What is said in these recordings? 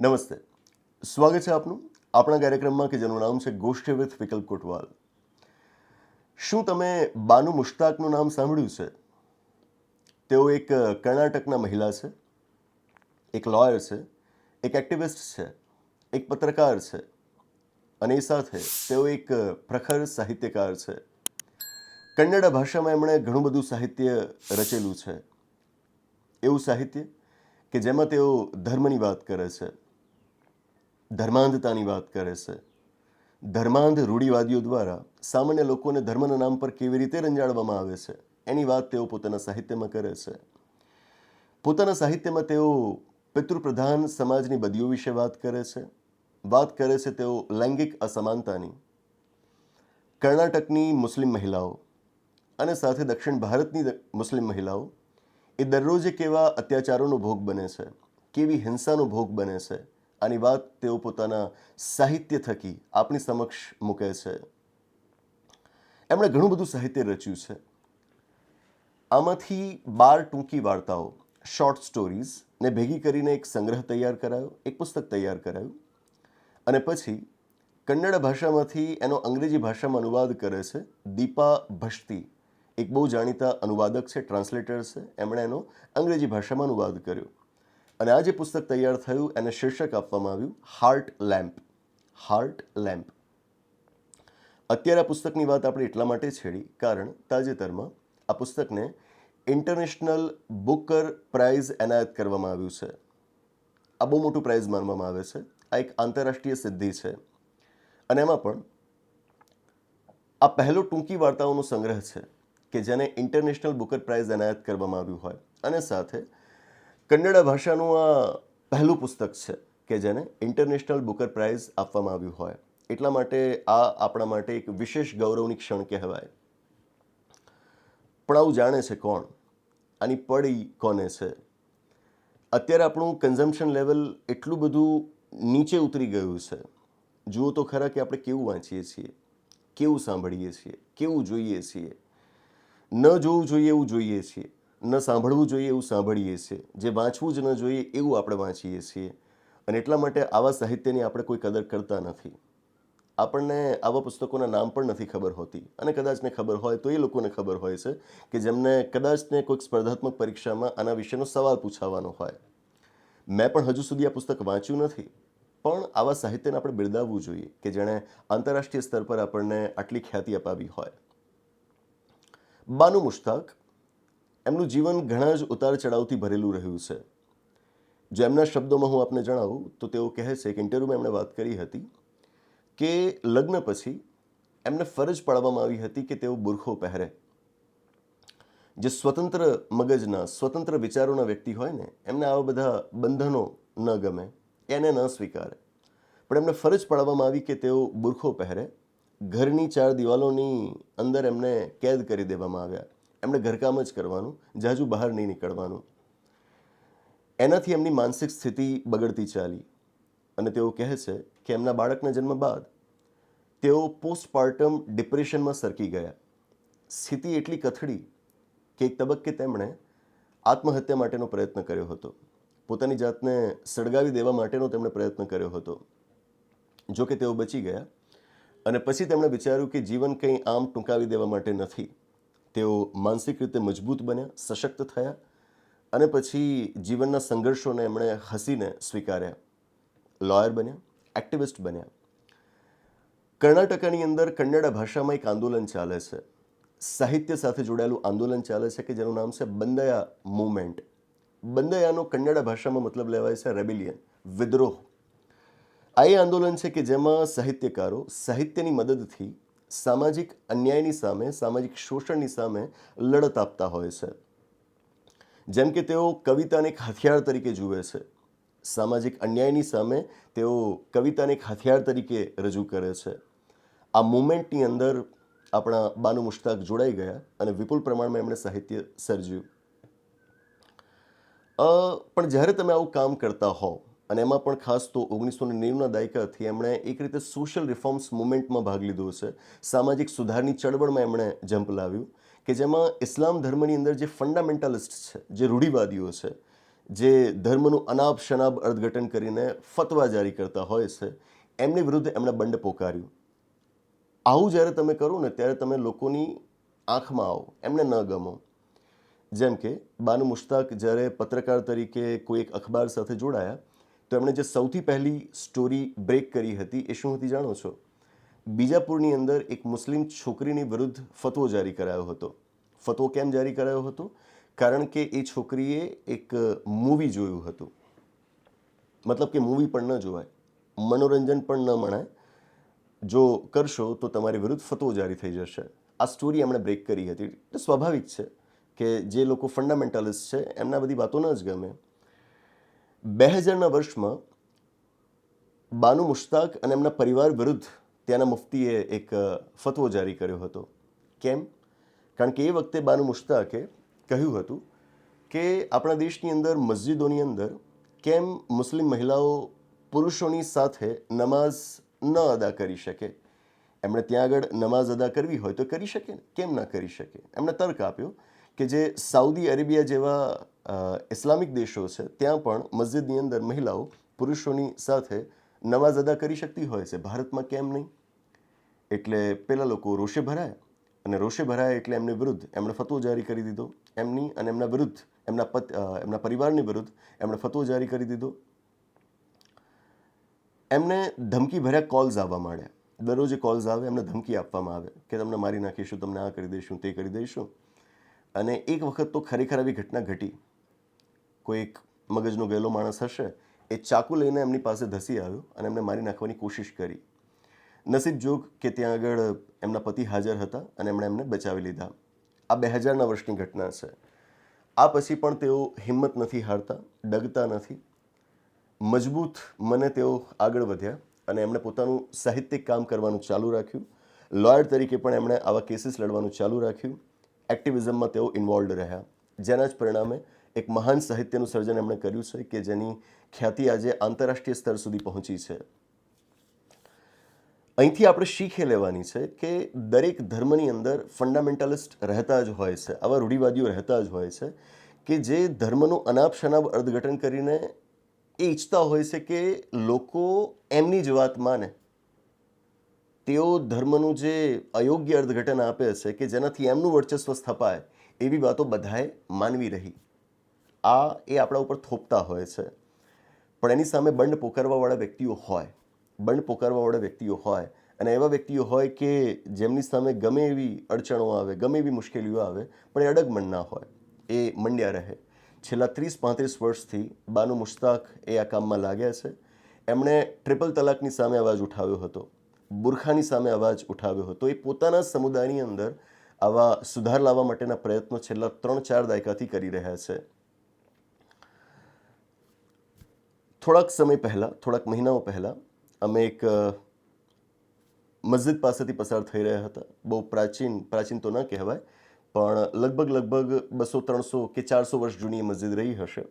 નમસ્તે. સ્વાગત છે આપનું આપણા કાર્યક્રમમાં કે જેનું નામ છે ગોષ્ઠી વિથ વિકલ્પ કોટવાલ. શું તમે બાનુ મુશ્તાકનું નામ સાંભળ્યું છે? તેઓ એક કર્ણાટકના મહિલા છે, એક લોયર છે, એક એક્ટિવિસ્ટ છે, એક પત્રકાર છે અને એ સાથે તેઓ એક પ્રખર સાહિત્યકાર છે. કન્નડ ભાષામાં એમણે ઘણું બધું સાહિત્ય રચેલું છે. એવું સાહિત્ય કે જેમાં તેઓ ધર્મની વાત કરે છે. ધર્માંધતાની વાત કરે છે. ધર્માંધ રૂઢિવાદીઓ દ્વારા સામાન્ય લોકોને ધર્મના નામ પર કેવી રીતે રંજાડવામાં આવે છે, એની વાત તેઓ પોતાના સાહિત્યમાં કરે છે. પોતાના સાહિત્યમાં તેઓ પિતૃપ્રધાન સમાજની બદીઓ વિશે વાત કરે છે. વાત કરે છે તેઓ લૈંગિક અસમાનતાની. કર્ણાટકની મુસ્લિમ મહિલાઓ અને સાથે દક્ષિણ ભારતની મુસ્લિમ મહિલાઓ એ દરરોજ કેવા અત્યાચારોનો ભોગ બને છે, કેવી હિંસાનો ભોગ બને છે આની વાત તેઓ પોતાના સાહિત્ય થકી આપણી સમક્ષ મૂકે છે. એમણે ઘણું બધું સાહિત્ય રચ્યું છે. આમાંથી બાર ટૂંકી વાર્તાઓ શોર્ટ સ્ટોરીઝ ને ભેગી કરીને એક સંગ્રહ તૈયાર કરાયો, એક પુસ્તક તૈયાર કરાયું અને પછી કન્નડ ભાષામાંથી એનો અંગ્રેજી ભાષામાં અનુવાદ કરે છે દીપા ભષ્તી એક બહુ જાણીતા અનુવાદક છે ટ્રાન્સલેટર છે. એમણે એનો અંગ્રેજી ભાષામાં અનુવાદ કર્યો. અને આ જે પુસ્તક તૈયાર થયું, એને શીર્ષક આપવામાં આવ્યું હાર્ટ લેમ્પ હાર્ટ લેમ્પ અત્યારે આ પુસ્તકની વાત આપણે એટલા માટે છેડી, કારણ તાજેતરમાં આ પુસ્તકને ઇન્ટરનેશનલ બુકર પ્રાઇઝ એનાયત કરવામાં આવ્યું છે. આ બહુ મોટું પ્રાઇઝ માનવામાં આવે છે. આ એક આંતરરાષ્ટ્રીય સિદ્ધિ છે. અને એમાં પણ આ પહેલો ટૂંકી વાર્તાઓનો સંગ્રહ છે કે જેને ઇન્ટરનેશનલ બુકર પ્રાઇઝ એનાયત કરવામાં આવ્યું હોય. અને સાથે કન્નડ ભાષાનું આ પહેલું પુસ્તક છે કે જેને ઇન્ટરનેશનલ બુકર પ્રાઇઝ આપવામાં આવ્યું હોય. એટલા માટે આ આપણા માટે એક વિશેષ ગૌરવની ક્ષણ કહેવાય. પણ આવું જાણે છે કોણ? આની પડી કોને છે? અત્યારે આપણું કન્ઝમ્પશન લેવલ એટલું બધું નીચે ઉતરી ગયું છે. જુઓ તો ખરા કે આપણે કેવું વાંચીએ છીએ, કેવું સાંભળીએ છીએ, કેવું જોઈએ છીએ. ન જોવું જોઈએ એવું જોઈએ છીએ. ન સાંભળવું જોઈએ એવું સાંભળીએ છીએ. જે વાંચવું જ ન જોઈએ એવું આપણે વાંચીએ છીએ. અને એટલા માટે આવા સાહિત્યની આપણે કોઈ કદર કરતા નથી. આપણને આવા પુસ્તકોના નામ પણ નથી ખબર હોતી. અને કદાચને ખબર હોય તો એ લોકોને ખબર હોય છે કે જેમને કદાચને કોઈક સ્પર્ધાત્મક પરીક્ષામાં આના વિશેનો સવાલ પૂછાવાનો હોય. મેં પણ હજુ સુધી આ પુસ્તક વાંચ્યું નથી. પણ આવા સાહિત્યને આપણે બિરદાવવું જોઈએ કે જેણે આંતરરાષ્ટ્રીય સ્તર પર આપણને આટલી ખ્યાતિ અપાવી હોય. બાનુ મુશ્તાક એમનું જીવન ઘણા જ ઉતાર ચઢાવથી ભરેલું રહ્યું છે. જો એમના શબ્દોમાં હું આપને જણાવું, તો તેઓ કહે છે કે ઇન્ટરવ્યૂમાં એમણે વાત કરી હતી કે લગ્ન પછી એમને ફરજ પાડવામાં આવી હતી કે તેઓ બુરખો પહેરે. જે સ્વતંત્ર મગજના, સ્વતંત્ર વિચારોના વ્યક્તિ હોય ને, એમને આવા બધા બંધનો ન ગમે, એને ન સ્વીકારે. પણ એમને ફરજ પાડવામાં આવી કે તેઓ બુરખો પહેરે. ઘરની ચાર દિવાલોની અંદર એમને કેદ કરી દેવામાં આવ્યા. એમણે ઘરકામ જ કરવાનું, જાજુ બહાર નહીં નીકળવાનું. એનાથી એમની માનસિક સ્થિતિ બગડતી ચાલી. અને તેઓ કહે છે કે એમના બાળકના જન્મ બાદ તેઓ પોસ્ટપાર્ટમ ડિપ્રેશનમાં સરકી ગયા. સ્થિતિ એટલી કથળી કે એક તબક્કે તેમણે આત્મહત્યા માટેનો પ્રયત્ન કર્યો હતો. પોતાની જાતને સળગાવી દેવા માટેનો તેમણે પ્રયત્ન કર્યો હતો. જો કે તેઓ બચી ગયા. અને પછી તેમણે વિચાર્યું કે જીવન કંઈ આમ ટૂંકાવી દેવા માટે નથી. તેઓ માનસિક રીતે મજબૂત બન્યા, સશક્ત થયા અને પછી જીવનના સંઘર્ષોને એમણે હસીને સ્વીકાર્યા. લોયર બન્યા એક્ટિવિસ્ટ બન્યા. કર્ણાટકાની અંદર કન્નડ ભાષામાં એક આંદોલન ચાલે છે. સાહિત્ય સાથે જોડાયેલું આંદોલન ચાલે છે કે જેનું નામ છે બંદયા મુવમેન્ટ બંદયાનો કન્નડ ભાષામાં મતલબ લેવાય છે રેબિલિયન વિદ્રોહ. આ એ આંદોલન છે કે જેમાં સાહિત્યકારો સાહિત્યની મદદથી સામાજિક અન્યાયની સામે, સામાજિક શોષણની સામે લડત આપતા હોય છે. જેમ કે તેઓ કવિતાને એક હથિયાર તરીકે જુએ છે. સામાજિક અન્યાયની સામે તેઓ કવિતાને એક હથિયાર તરીકે રજૂ કરે છે. આ મુમેન્ટની અંદર આપણા બાનુ મુશ્તાક જોડાઈ ગયા અને વિપુલ પ્રમાણમાં એમણે સાહિત્ય સર્જ્યું. પણ જ્યારે તમે આવું કામ કરતા હોવ અને એમાં પણ ખાસ તો ઓગણીસો ને દાયકાથી એમણે એક રીતે સોશિયલ રિફોર્મ્સ મુવમેન્ટમાં ભાગ લીધો છે સામાજિક સુધારની ચળવળમાં એમણે જંપ લાવ્યું કે જેમાં ઇસ્લામ ધર્મની અંદર જે ફંડામેન્ટલિસ્ટ છે, જે રૂઢિવાદીઓ છે, જે ધર્મનું અનાપ શનાપ અર્થઘટન કરીને ફતવા જારી કરતા હોય છે, એમની વિરુદ્ધ એમણે બંડ પોકાર્યું. આવું જ્યારે તમે કરો ને ત્યારે તમે લોકોની આંખમાં આવો, એમને ન ગમો. જેમ કે બાનુ મુશ્તાક જ્યારે પત્રકાર તરીકે કોઈ એક અખબાર સાથે જોડાયા તો એમણે જે સૌથી પહેલી સ્ટોરી બ્રેક કરી હતી એ શું હતી જાણો છો? બીજાપુરની અંદર એક મુસ્લિમ છોકરીની વિરુદ્ધ ફતવો જારી કરાયો હતો. ફતવો કેમ જારી કરાયો હતો? કારણ કે એ છોકરીએ એક મૂવી જોયું હતું. મતલબ કે મૂવી પણ ન જોવાય, મનોરંજન પણ ન મણાય. જો કરશો તો તમારી વિરુદ્ધ ફતવો જારી થઈ જશે. આ સ્ટોરી એમણે બ્રેક કરી હતી. સ્વાભાવિક છે કે જે લોકો ફંડામેન્ટલિસ્ટ છે, એમના બધી વાતો ન જ ગમે. બે હજારના વર્ષમાં બાનુ મુશ્તાક અને એમના પરિવાર વિરુદ્ધ ત્યાંના મુફ્તીએ એક ફતવો જારી કર્યો હતો. કેમ? કારણ કે એ વખતે બાનુ મુશ્તાકે કહ્યું હતું કે આપણા દેશની અંદર, મસ્જિદોની અંદર કેમ મુસ્લિમ મહિલાઓ પુરુષોની સાથે નમાઝ ન અદા કરી શકે? એમણે ત્યાં આગળ નમાઝ અદા કરવી હોય તો કરી શકે કેમ ના કરી શકે? એમણે તર્ક આપ્યો કે જે સાઉદી અરેબિયા જેવા ઇસ્લામિક દેશો છે, ત્યાં પણ મસ્જિદની અંદર મહિલાઓ પુરુષોની સાથે નમાઝ અદા કરી શકતી હોય છે. ભારતમાં કેમ નહીં? એટલે પેલા લોકો રોષે ભરાયા અને રોષે ભરાયા એટલે એમની વિરુદ્ધ એમણે ફતવો જારી કરી દીધો. એમની અને એમના વિરુદ્ધ, એમના પત એમના પરિવારની વિરુદ્ધ એમણે ફતવો જારી કરી દીધો. એમને ધમકી ભર્યા કોલ્સ આવવા માંડ્યા. દરરોજ કોલ્સ આવે, એમને ધમકી આપવામાં આવે કે તમને મારી નાખીશું, તમને આ કરી દઈશું, તે કરી દઈશું. અને એક વખત તો ખરેખર આવી ઘટના ઘટી. કોઈ એક મગજનો ગયેલો માણસ હશે, એ ચાકુ લઈને એમની પાસે ધસી આવ્યો અને એમને મારી નાખવાની કોશિશ કરી. નસીબ જોગ કે ત્યાં આગળ એમના પતિ હાજર હતા અને એમણે એમને બચાવી લીધા. આ બે હજારના વર્ષની ઘટના છે. આ પછી પણ તેઓ હિંમત નથી હારતા, ડગતા નથી. મજબૂત મને તેઓ આગળ વધ્યા અને એમણે પોતાનું સાહિત્યિક કામ કરવાનું ચાલુ રાખ્યું. લોયર તરીકે પણ એમણે આવા કેસીસ લડવાનું ચાલુ રાખ્યું. એક્ટિવિઝમમાં તેઓ ઇન્વોલ્વ રહ્યા. જેના જ પરિણામે એક મહાન સાહિત્યનું સર્જન એમણે કર્યું છે કે જેની ખ્યાતિ આજે આંતરરાષ્ટ્રીય સ્તર સુધી પહોંચી છે. અહીંથી આપણે શીખે લેવાની છે કે દરેક ધર્મની અંદર ફંડામેન્ટાલિસ્ટ રહેતા જ હોય છે, આવા રૂઢિવાદીઓ રહેતા જ હોય છે કે જે ધર્મનું અનાપ શનાપ અર્થઘટન કરીને એ ઈચ્છતા હોય છે કે લોકો એમની જ વાત માને. તેઓ ધર્મનું જે અયોગ્ય અર્થઘટન આપે છે કે જેનાથી એમનું વર્ચસ્વ સ્થપાય, એવી વાતો બધાએ માનવી રહી. આ એ આપણા ઉપર થોપતા હોય છે. પણ એની સામે બંડ પોકારવાવાળા વ્યક્તિઓ હોય. બંડ પોકારવાવાળા વ્યક્તિઓ હોય. અને એવા વ્યક્તિઓ હોય કે જેમની સામે ગમે એવી અડચણો આવે, ગમે એવી મુશ્કેલીઓ આવે, પણ એ અડગમન ના હોય. એ મંડ્યા રહે. છેલ્લા ત્રીસ પાંત્રીસ વર્ષથી બાનુ મુશ્તાક એ આ કામમાં લાગ્યા છે. એમણે ટ્રિપલ તલાકની સામે અવાજ ઉઠાવ્યો હતો. બુરખાની સામે અવાજ ઉઠાવ્યો હતો. એ પોતાના સમુદાયની અંદર આવા સુધાર લાવવા માટેના પ્રયત્નો છેલ્લા ત્રણ ચાર દાયકાથી કરી રહ્યા છે. થોડાક સમય પહેલાં, થોડાક મહિનાઓ પહેલાં, અમે એક મસ્જિદ પાસેથી પસાર થઈ રહ્યા હતા. બહુ પ્રાચીન પ્રાચીન તો ન કહેવાય, પણ લગભગ લગભગ બસો, ત્રણસો કે ચારસો વર્ષ જૂની મસ્જિદ રહી હશે.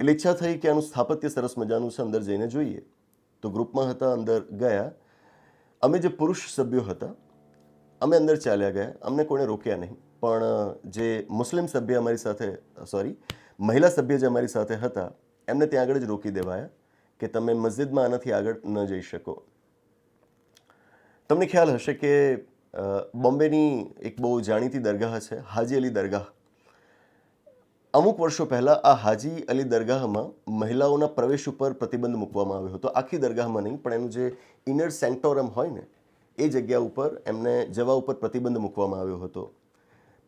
એટલે ઈચ્છા થઈ કે આનું સ્થાપત્ય સરસ મજાનું છે, અંદર જઈને જોઈએ. તો ગ્રુપમાં હતા, અંદર ગયા. અમે જે પુરુષ સભ્યો હતા, અમે અંદર ચાલ્યા ગયા. અમને કોણે રોક્યા નહીં. પણ જે મુસ્લિમ સભ્ય અમારી સાથે સોરી મહિલા સભ્ય જે અમારી સાથે હતા એમને ત્યાં આગળ જ રોકી દેવાયા કે તમે મસ્જિદમાં આનાથી આગળ ન જઈ શકો. તમને ખ્યાલ હશે કે બોમ્બેની એક બહુ જાણીતી દરગાહ છે, હાજી અલી દરગાહ. અમુક વર્ષો પહેલાં આ હાજી અલી દરગાહમાં મહિલાઓના પ્રવેશ ઉપર પ્રતિબંધ મૂકવામાં આવ્યો હતો. આખી દરગાહમાં નહીં, પણ એનું જે ઇનર સેન્ટોરમ હોય ને, એ જગ્યા ઉપર એમને જવા ઉપર પ્રતિબંધ મૂકવામાં આવ્યો હતો.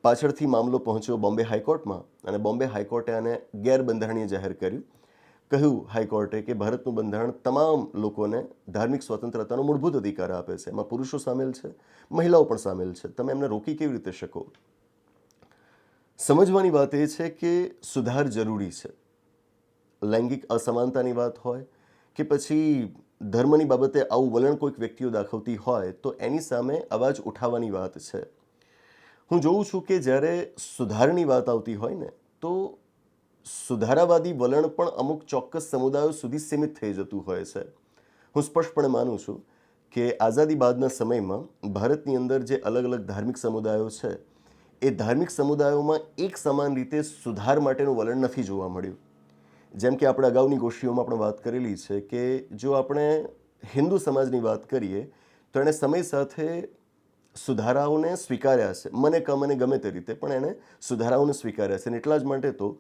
પાછળથી મામલો પહોંચ્યો બોમ્બે હાઈકોર્ટમાં અને બોમ્બે હાઈકોર્ટે આને ગેરબંધારણીય જાહેર કર્યું. કહ્યું હાઈકોર્ટે કે ભારતનું બંધારણ તમામ લોકોને ધાર્મિક સ્વતંત્રતાનો મૂળભૂત અધિકાર આપે છે. એમાં પુરુષો સામેલ છે, મહિલાઓ પણ સામેલ છે. તમે એમને રોકી કેવી રીતે શકો? સમજવાની વાત એ છે કે સુધાર જરૂરી છે. લૈંગિક અસમાનતાની વાત હોય કે પછી ધર્મની બાબતે આવું વલણ કોઈક વ્યક્તિઓ દાખવતી હોય તો એની સામે અવાજ ઉઠાવવાની વાત છે. હું જોઉં છું કે જ્યારે સુધારની વાત આવતી હોય ને, તો સુધારાવાદી વલણ પણ અમુક ચોક્કસ સમુદાયો સુધી સીમિત થઈ જતું હોય છે. હું સ્પષ્ટપણે માનું છું કે આઝાદી બાદના સમયમાં ભારતની અંદર જે અલગ અલગ ધાર્મિક સમુદાયો છે, એ ધાર્મિક સમુદાયોમાં એક સમાન રીતે સુધાર માટેનું વલણ નથી જોવા મળ્યું. જેમ કે આપણે અગાઉની ગોષ્ઠીઓમાં પણ વાત કરેલી છે કે જો આપણે હિન્દુ સમાજની વાત કરીએ, તો એણે સમય સાથે સુધારાઓને સ્વીકાર્યા છે. મને કમ અને ગમે તે રીતે, પણ એણે સુધારાઓને સ્વીકાર્યા છે. અને એટલા જ માટે તો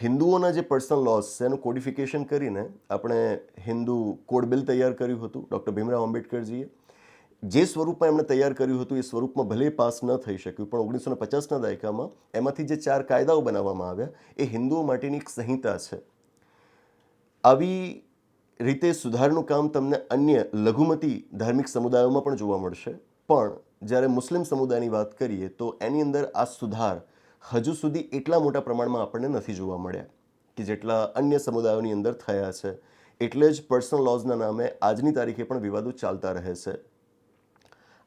હિન્દુઓના જે પર્સનલ લોસ છે, એનું કોડિફિકેશન કરીને આપણે હિન્દુ કોડ બિલ તૈયાર કર્યું હતું, ડૉક્ટર ભીમરાવ આંબેડકરજીએ. જે સ્વરૂપમાં એમણે તૈયાર કર્યું હતું, એ સ્વરૂપમાં ભલે પાસ ન થઈ શક્યું, પણ ઓગણીસો પચાસના દાયકામાં એમાંથી જે ચાર કાયદાઓ બનાવવામાં આવ્યા, એ હિન્દુઓ માટેની એક સંહિતા છે. આવી રીતે સુધારનું કામ તમને અન્ય લઘુમતી ધાર્મિક સમુદાયોમાં પણ જોવા મળશે. પણ જ્યારે મુસ્લિમ સમુદાયની વાત કરીએ, તો એની અંદર આ સુધાર હજુ સુધી એટલા મોટા પ્રમાણમાં આપણને નથી જોવા મળ્યા કે જેટલા અન્ય સમુદાયોની અંદર થયા છે. એટલે જ પર્સનલ લોઝના નામે આજની તારીખે પણ વિવાદો ચાલતા રહે છે.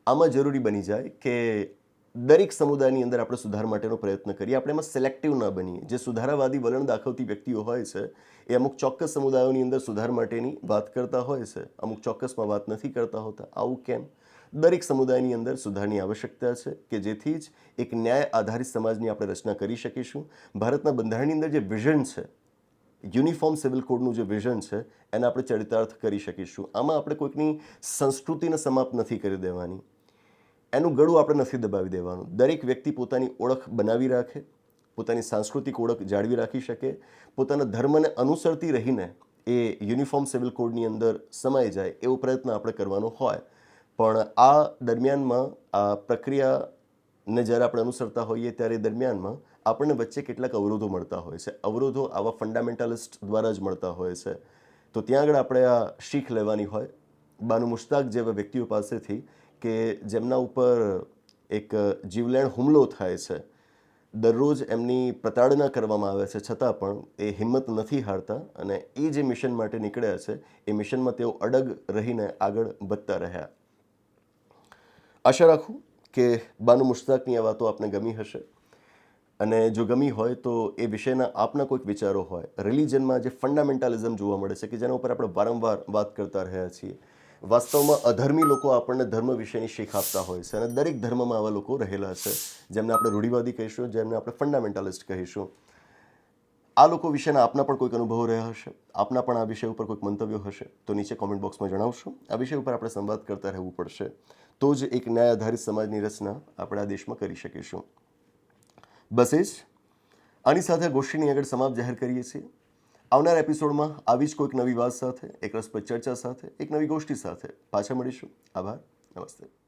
આમાં જરૂરી બની જાય કે દરેક સમુદાયની અંદર આપણે સુધાર માટેનો પ્રયત્ન કરીએ. આપણે એમાં સિલેક્ટિવ ન બનીએ. જે સુધારાવાદી વલણ દાખવતી વ્યક્તિઓ હોય છે, એ અમુક ચોક્કસ સમુદાયોની અંદર સુધાર માટેની વાત કરતા હોય છે. અમુક ચોક્કસમાં વાત નથી કરતા હોતા. આવું કેમ? દરેક સમુદાયની અંદર સુધારની આવશ્યકતા છે કે જેથી જ એક ન્યાય આધારિત સમાજની આપણે રચના કરી શકીશું. ભારતના બંધારણની અંદર જે વિઝન છે યુનિફોર્મ સિવિલ કોડનું જે વિઝન છે, એને આપણે ચરિતાર્થ કરી શકીશું. આમાં આપણે કોઈકની સંસ્કૃતિને સમાપ્ત નથી કરી દેવાની. એનું ગળું આપણે નથી દબાવી દેવાનું. દરેક વ્યક્તિ પોતાની ઓળખ બનાવી રાખે, પોતાની સાંસ્કૃતિક ઓળખ જાળવી રાખી શકે, પોતાના ધર્મને અનુસરતી રહીને એ યુનિફોર્મ સિવિલ કોડની અંદર સમાઈ જાય એવો પ્રયત્ન આપણે કરવાનો હોય. પણ આ દરમિયાનમાં આ પ્રક્રિયાને જ્યારે આપણે અનુસરતા હોઈએ ત્યારે દરમિયાનમાં આપણને વચ્ચે કેટલાક અવરોધો મળતા હોય છે. અવરોધો આવા ફંડામેન્ટાલિસ્ટ દ્વારા જ મળતા હોય છે. તો ત્યાં આગળ આપણે આ શીખ લેવાની હોય. બાનુ મુશ્તાક જેવા વ્યક્તિઓ પાસેથી કે જેમના ઉપર એક જીવલેણ હુમલો થાય છે, દરરોજ એમની પ્રતાડના કરવામાં આવે છે. છતાં પણ એ હિંમત નથી હારતા અને એ જે મિશન માટે નીકળ્યા છે, એ મિશનમાં તેઓ અડગ રહીને આગળ વધતા રહ્યા. આશા રાખું કે બાનુ મુશ્તાકની આ વાતો આપને ગમી હશે. અને જો ગમી હોય તો એ વિષયના આપના કોઈક વિચારો હોય. રિલિજનમાં જે ફંડામેન્ટાલિઝમ જોવા મળે છે કે જેના ઉપર આપણે વારંવાર વાત કરતા રહ્યા છીએ. વાસ્તવમાં અધર્મી લોકો આપણને ધર્મ વિશેની શીખ આપતા હોય છે અને દરેક ધર્મમાં આવા લોકો રહેલા છે. જેમને આપણે રૂઢિવાદી કહીશું, જેમને આપણે ફંડામેન્ટાલિસ્ટ કહીશું. આ લોકો વિશેના આપના પણ કોઈક અનુભવો રહ્યા હશે. આપના પણ આ વિષય ઉપર કોઈક મંતવ્યો હશે તો નીચે કોમેન્ટ બોક્સમાં જણાવશો. આ વિષય ઉપર આપણે સંવાદ કરતા રહેવું પડશે. તો જ એક ન્યાય આધારિત સમાજની રચના આપણે દેશમાં કરી શકીશું બસ જ આની સાથે ગોષ્ઠીની આગળ સમાપ્ત જાહેર કરીએ છીએ. આવનાર એપિસોડમાં આવી જ કોઈક નવી વાત સાથે, એક રસપ્રદ ચર્ચા સાથે, એક નવી ગોષ્ઠી સાથે પાછા મળીશું. આભાર. નમસ્તે.